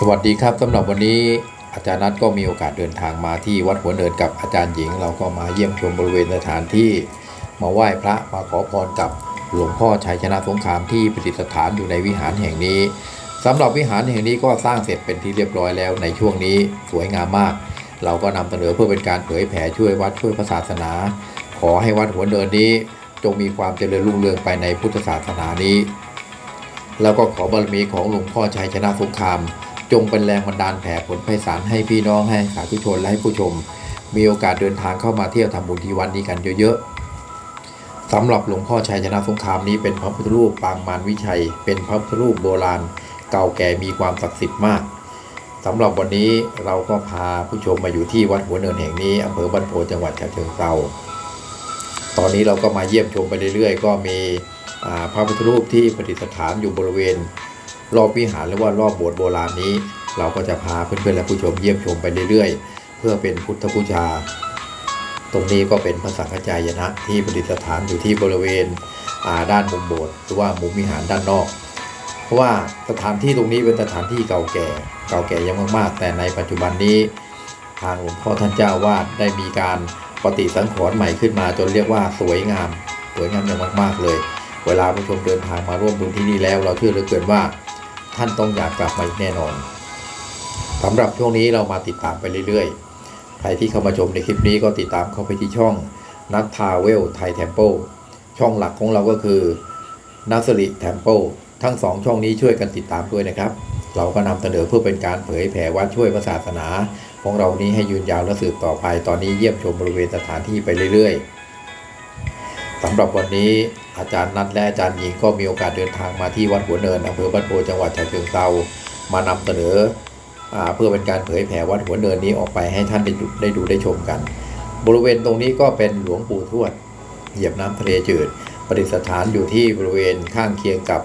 สวัสดีครับสำหรับวันนี้อาจารย์นัทก็มีโอกาสเดินทางมาที่วัดหัวเนินกับอาจารย์หญิง เราก็มาเยี่ยมชมบริเวณสถานที่มาไหว้พระมาขอพรกับหลวงพ่อชัยชนะสงครามที่ประดิษฐานอยู่ในวิหารแห่งนี้สำหรับวิหารแห่งนี้ก็สร้างเสร็จเป็นที่เรียบร้อยแล้วในช่วงนี้สวยงามมาก เราก็นำเสนอเพื่อเป็นการเผยแผ่ช่วยวัดช่วยศาสนา ขอให้วัดหัวเนินนี้จงมีความเจริญรุ่งเรืองไปในพุทธศาสนานี้ แล้วก็ขอบารมีของหลวงพ่อชัยชนะสงคราม จงเป็นแรงบันดาลแผ่ผลไพศาลให้พี่น้องให้สาธุชนและให้ผู้ชม มีโอกาสเดินทางเข้ามาเที่ยวทำบุญที่วัดนี้กันเยอะๆสำหรับหลวงพ่อชัยชนะสงครามนี้เป็นพระพุทธรูปปางมารวิชัย เป็นพระพุทธรูปโบราณ เก่าแก่มีความศักดิ์สิทธิ์มากสำหรับวันนี้เราก็พาผู้ชมมาอยู่ที่วัดหัวเนินแห่งนี้อำเภอบ้านโพจังหวัดฉะเชิงเทราตอนนี้เราก็มาเยี่ยมชมไปเรื่อยๆ ก็มีพระพุทธรูปที่ประดิษฐานอยู่บริเวณ รอบวิหารหรือว่ารอบโบสถ์โบราณนี้ เราก็จะพาเพื่อนๆและผู้ชมเยี่ยมชมไปเรื่อยๆ เพื่อเป็นพุทธบูชา ตรงนี้ก็เป็นพระสังฆจายนะที่ประดิษฐานอยู่ที่บริเวณด้านมุมโบสถ์หรือว่ามุมวิหารด้านนอก เพราะว่าสถานที่ตรงนี้เป็นสถานที่เก่าแก่ เก่าแก่ยังมากๆ แต่ในปัจจุบันนี้ ทางหลวงพ่อท่านเจ้าวาดได้มีการปฏิสังขรณ์ใหม่ขึ้นมาจนเรียกว่าสวยงาม สวยงามอย่างมากๆเลย เวลาผู้ชมเดินทางมาร่วมบุญที่นี่แล้ว เราเชื่อเหลือเกินว่า ท่านต้องอยากกลับมาอีกแน่นอนสำหรับช่วงนี้เรามาติดตามไปเรื่อยๆ ใครที่เข้ามาชมในคลิปนี้ก็ติดตามเข้าไปที่ช่องนัททาเวลไทยเทมเปิลช่องหลักของเราก็คือนัสริเทมเปิลทั้งสองช่องนี้ช่วยกันติดตามด้วยนะครับ เราก็นำเสนอเพื่อเป็นการเผยแผ่วัดช่วยพระศาสนา ของเรานี้ให้ยืนยาวและสืบต่อไป ตอนนี้เยี่ยมชมบริเวณสถานที่ไปเรื่อยๆสำหรับวันนี้ อาจารย์นัทและอาจารย์หญิงก็มีโอกาสเดินทางมาที่วัดหัวเนินอำเภอบ้านโพจังหวัดฉะเชิงเทรามานำเสนอเพื่อเป็นการเผยแผ่วัดหัวเนินนี้ออกไปให้ท่านได้ดูได้ดูได้ชมกัน บริเวณตรงนี้ก็เป็นหลวงปู่ทวด เหยียบน้ำทะเลจืดประดิษฐานอยู่ที่บริเวณข้างเคียงกับ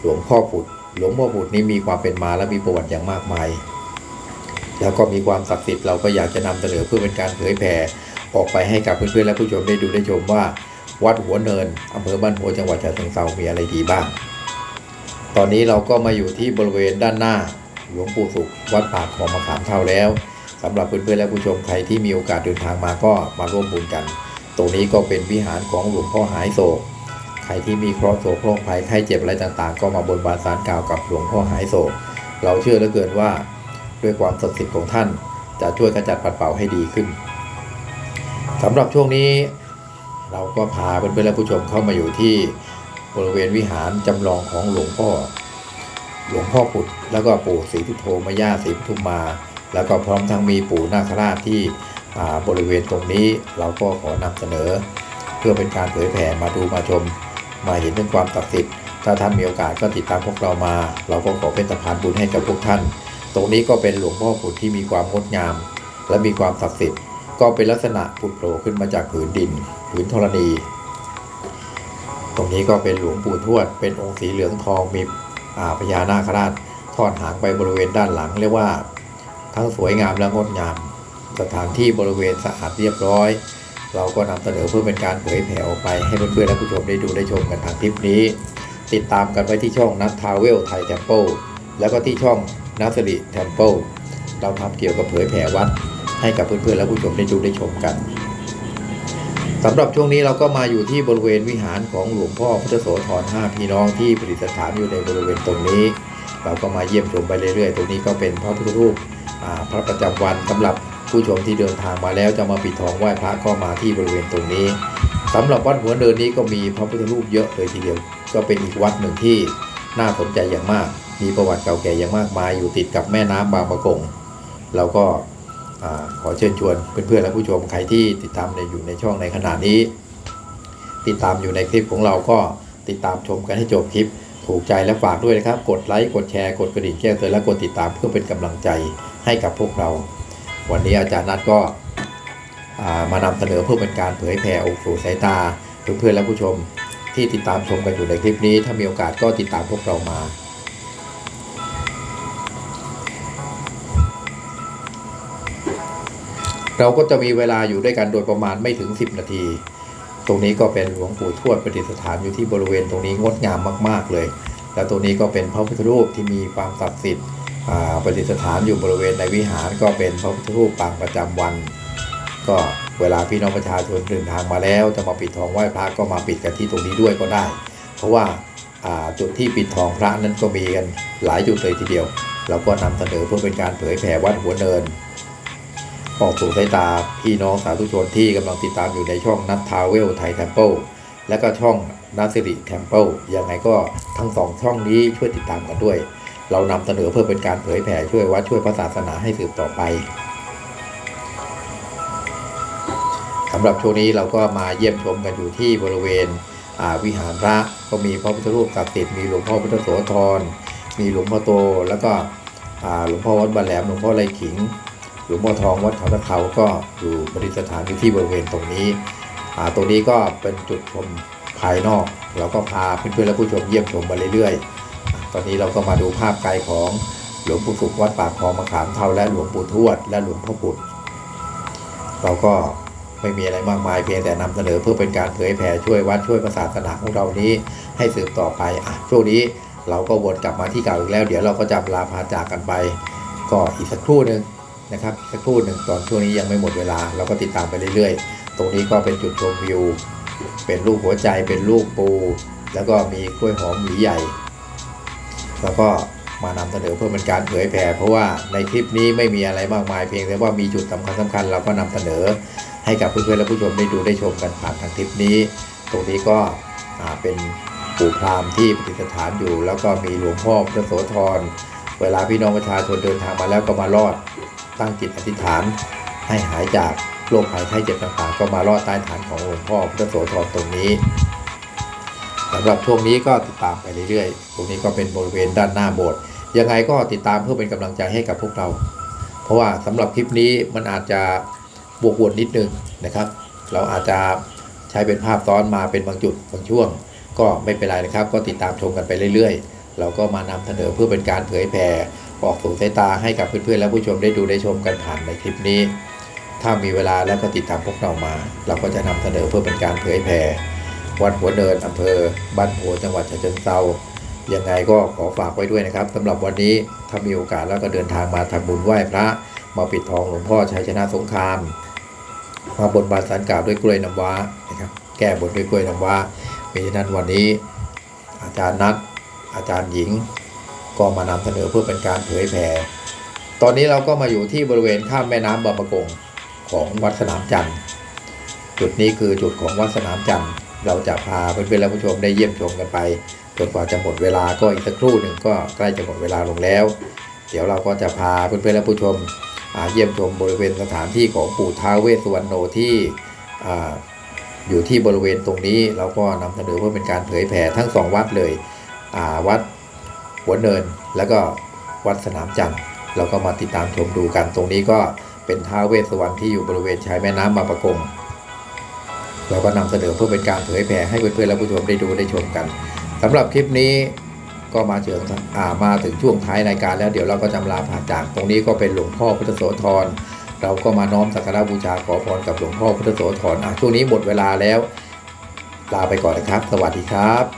หลวงพ่อผุด หลวงพ่อผุดนี้มีความเป็นมาและมีประวัติอย่างมากมาย แล้วก็มีความศักดิ์สิทธิ์เราก็อยากจะนำเสนอเพื่อเป็นการเผยแผ่ออกไปให้กับเพื่อนๆและผู้ชมได้ดูได้ชมว่า วัดหัวเนินอำเภอบ้านโพจังหวัดฉะเชิงเทรามีอะไรดีบ้าง ตอนนี้เราก็มาอยู่ที่บริเวณด้านหน้าหลวงปู่สุขวัดปากคลองมะขามเท่าแล้วสำหรับเพื่อนๆและผู้ชมใครที่มีโอกาสเดินทางมาก็มาร่วมบุญกัน ตรงนี้ก็เป็นวิหารของหลวงพ่อหายโศกใครที่มีเคราะห์โศกโรคภัยไข้เจ็บอะไรต่างๆ ก็มาบนบานสารกล่าวกับหลวงพ่อหายโศก เราเชื่อเหลือเกินว่า ด้วยความศักดิ์สิทธิ์ของท่าน จะช่วยขจัดปัดเป่าให้ดีขึ้นสำหรับช่วงนี้ เราก็พาเพื่อนๆและผู้ชมเข้ามาอยู่ที่บริเวณวิหารจำลองของหลวงพ่อ หลวงพ่อปุดแล้วก็ปู่ศรีทุโธมย่าศรีปทุมมา แล้วก็พร้อมทั้งมีปู่นาคราชที่บริเวณตรงนี้เราก็ขอนำเสนอ เพื่อเป็นการเผยแผ่มาดูมาชม มาเห็นถึงความศักดิ์สิทธิ์ถ้าท่านมีโอกาสก็ติดตามพวกเรามา เราก็ขอเป็นสะพานบุญให้กับพวกท่าน ตรงนี้ก็เป็นหลวงพ่อปุดที่มีความงดงาม และมีความศักดิ์สิทธิ์ ก็เป็นลักษณะผุดโผล่ขึ้นมาจากผืนดินผืนธรณี ตรงนี้ก็เป็นหลวงปู่ทวด เป็นองค์สีเหลืองทองมีพญานาคราชทอดหางไปบริเวณด้านหลัง เรียกว่า ทั้งสวยงามและงดงาม สถานที่บริเวณสะอาดเรียบร้อย เราก็นำเสนอเพื่อเป็นการเผยแผ่ออกไปให้เพื่อนๆและผู้ชมได้ดูได้ชมกันทางคลิปนี้ ติดตามกันไว้ที่ช่องนัททาวเวลไทยเทมเปิลแล้วก็ที่ช่องนัสริเทมเปิลเราทำเกี่ยวกับเผยแผ่วัด ให้กับเพื่อนๆและผู้ชมได้ดูได้ชมกันสำหรับช่วงนี้เราก็มาอยู่ที่บริเวณวิหารของหลวงพ่อพุทธโสธรห้าพี่น้องที่ประดิษฐานอยู่ในบริเวณตรงนี้ เราก็มาเยี่ยมชมไปเรื่อยๆ ตรงนี้ก็เป็นพระพุทธรูปพระประจำวันสำหรับผู้ชมที่เดินทางมาแล้วจะมาปิดทองไหว้พระก็มาที่บริเวณตรงนี้สำหรับวัดหัวเนินนี้ก็มีพระพุทธรูปเยอะเลยทีเดียว ก็เป็นอีกวัดหนึ่งที่น่าสนใจอย่างมาก มีประวัติเก่าแก่อย่างมากมายอยู่ติดกับแม่น้ำบางประกงเราก็ อขอเชิญชวนเพื่อนๆและผู้ชมใครที่ติดตามในอยู่ในช่องในขณะนี้ ติดตามอยู่ในคลิปของเราก็ติดตามชมกันให้จบคลิป ถูกใจและฝากด้วยนะครับ กดไลค์กดแชร์กดกระดิ่งแจ้งเตือนและกดติดตามเพื่อเป็นกำลังใจให้กับพวกเรา วันนี้อาจารย์นัทก็มานำเสนอเพื่อเป็นการเผยแผ่ออกสู่สายตาเพื่อนๆและผู้ชมที่ติดตามชมกันอยู่ในคลิปนี้ ถ้ามีโอกาสก็ติดตามพวกเรามา เราก็จะมีเวลาอยู่ด้วยกันโดยประมาณไม่ถึง 10 นาที ตรงนี้ก็เป็นหลวงปู่ทวดประดิษฐานอยู่ที่บริเวณตรงนี้งดงามมาก ๆ เลย แล้วตรงนี้ก็เป็นพระพุทธรูปที่มีความศักดิ์สิทธิ์ประดิษฐานอยู่บริเวณในวิหารก็เป็นพระพุทธรูปปางประจำวัน ก็เวลาพี่น้องประชาชนเดินทางมาแล้ว จะมาปิดทองไหว้พระก็มาปิดกันที่ตรงนี้ด้วยก็ได้ เพราะว่าจุดที่ปิดทองพระนั้นก็มีกันหลายจุดเลยทีเดียว เราก็นำเสนอเพื่อเป็นการเผยแผ่วัดหัวเนิน ออกสู่สายตาพี่น้องสาธุชนที่กำลังติดตามอยู่ในช่องนัททาวเวลไทยเทมเพิลและก็ช่องนัทสิริเทมเพิลยังไงก็ทั้งสองช่องนี้ช่วยติดตามกันด้วย เรานำเสนอเพื่อเป็นการเผยแผ่ช่วยวัดช่วยพระศาสนาให้สืบต่อไปสำหรับช่วงนี้เราก็มาเยี่ยมชมกันอยู่ที่บริเวณวิหารพระก็มีพระพุทธรูปศักดิ์สิทธิ์มีหลวงพ่อพุทธโสธรมีหลวงพ่อโต แล้วก็หลวงพ่อวัดบานแหลมหลวงพ่อไรขิง หลวงพ่อทองวัดเขาตะเขาก็อยู่ประดิษฐานอยู่ที่บริเวณตรงนี้ตรงนี้ก็เป็นจุดชมภายนอก เราก็พาเพื่อนๆและผู้ชมเยี่ยมชมมาเรื่อยๆ ตอนนี้เราก็มาดูภาพไกลของหลวงปู่สุขวัดปากคลองมะขามเท่าและหลวงปู่ทวดและหลวงพ่อปุตเราก็ไม่มีอะไรมากมายเพียงแต่นำเสนอเพื่อเป็นการเผยแผ่ช่วยวัดช่วยศาสนาของเรานี้ให้สืบต่อไปอะช่วงนี้เราก็วนกลับมาที่เก่าอีกแล้ว เดี๋ยวเราก็จะลาพาจากกันไป ก็อีกสักครู่หนึ่ง นะครับสักครู่หนึ่งตอนช่วงนี้ยังไม่หมดเวลา เราก็ติดตามไปเรื่อยๆ ตรงนี้ก็เป็นจุดชมวิว เป็นรูปหัวใจเป็นรูปปู แล้วก็มีกล้วยหอมหวีใหญ่ แล้วก็มานำเสนอเพื่อเป็นการเผยแผ่เพราะว่าในคลิปนี้ไม่มีอะไรมากมายเพียงแต่ว่ามีจุดสำคัญสำคัญเราก็นำเสนอ ให้กับเพื่อนๆและผู้ชมได้ดูได้ชมกันผ่านทางคลิปนี้ ตรงนี้ก็เป็นปู่พราหมณ์ที่ประดิษฐานอยู่ แล้วก็มีหลวงพ่อพระโสธรเวลาพี่น้องประชาชนเดินทางมาแล้วก็มารอด ตั้งจิตอธิษฐานให้หายจากโรคภัยไข้เจ็บต่างๆ ก็มารอดใต้ฐานของหลวงพ่อพุทธโสธรตรงนี้สำหรับช่วงนี้ก็ติดตามไปเรื่อยๆ ตรงนี้ก็เป็นบริเวณด้านหน้าโบสถ์ยังไงก็ติดตามเพื่อเป็นกำลังใจให้กับพวกเรา เพราะว่าสำหรับคลิปนี้มันอาจจะบวกวนนิดนึงนะครับ เราอาจจะใช้เป็นภาพซ้อนมาเป็นบางจุดบางช่วง ก็ไม่เป็นไรนะครับ ก็ติดตามชมกันไปเรื่อยๆ เราก็มานำเสนอเพื่อเป็นการเผยแผ่ ออกสู่สายตาให้กับเพื่อนๆและผู้ชมได้ดูได้ชมกันผ่านในคลิปนี้ ถ้ามีเวลาแล้วก็ติดตามพวกเรามา เราก็จะนำเสนอเพื่อเป็นการเผยแผ่วัดหัวเนินอำเภอ บ้านโพจังหวัดฉะเชิงเทรายังไงก็ขอฝากไว้ด้วยนะครับสำหรับวันนี้ถ้ามีโอกาสแล้วก็เดินทางมาทำบุญไหว้พระ มาปิดทองหลวงพ่อชัยชนะสงครามมาบนบานสารกล่าวด้วยกล้วยน้ำว้านะครับแก้บนด้วยกล้วยน้ำว้ามีฉะนั้นวันนี้อาจารย์นัดอาจารย์หญิง ก็มานำเสนอเพื่อเป็นการเผยแผ่ ตอนนี้เราก็มาอยู่ที่บริเวณข้ามแม่น้ำบางประกงของวัดสนามจันทร์ จุดนี้คือจุดของวัดสนามจันทร์ เราจะพาเพื่อนๆและผู้ชมได้เยี่ยมชมกันไปจนกว่าจะหมดเวลาก็อีกสักครู่หนึ่งก็ใกล้จะหมดเวลาลงแล้ว เดี๋ยวเราก็จะพาเพื่อนๆและผู้ชมอ่าเยี่ยมชมบริเวณสถานที่ของปู่ท้าวเวสสุวรรณโนที่ออยู่ที่บริเวณตรงนี้เราก็นำเสนอเพื่อเป็นการเผยแผ่ทั้งสองวัดเลยวัด หัวเนิน แล้วก็วัดสนามจันทร์เราก็มาติดตามชมดูกัน ตรงนี้ก็เป็นท้าเวสสวรรณที่อยู่บริเวณชายแม่น้ำบางประกงเราก็นำเสนอเพื่อเป็นการเผยแผ่ให้เพื่อนๆและผู้ชมได้ดูได้ชมกันสำหรับคลิปนี้ก็มาถึงอ่ามาถึงช่วงท้ายรายการแล้วเดี๋ยวเราก็จำลาผ่าจาก ตรงนี้ก็เป็นหลวงพ่อพุทธโสธรเราก็มาน้อมสักการะบูชาขอพรกับหลวงพ่อพุทธโสธรอะช่วงนี้หมดเวลาแล้ว ลาไปก่อนนะครับ สวัสดีครับ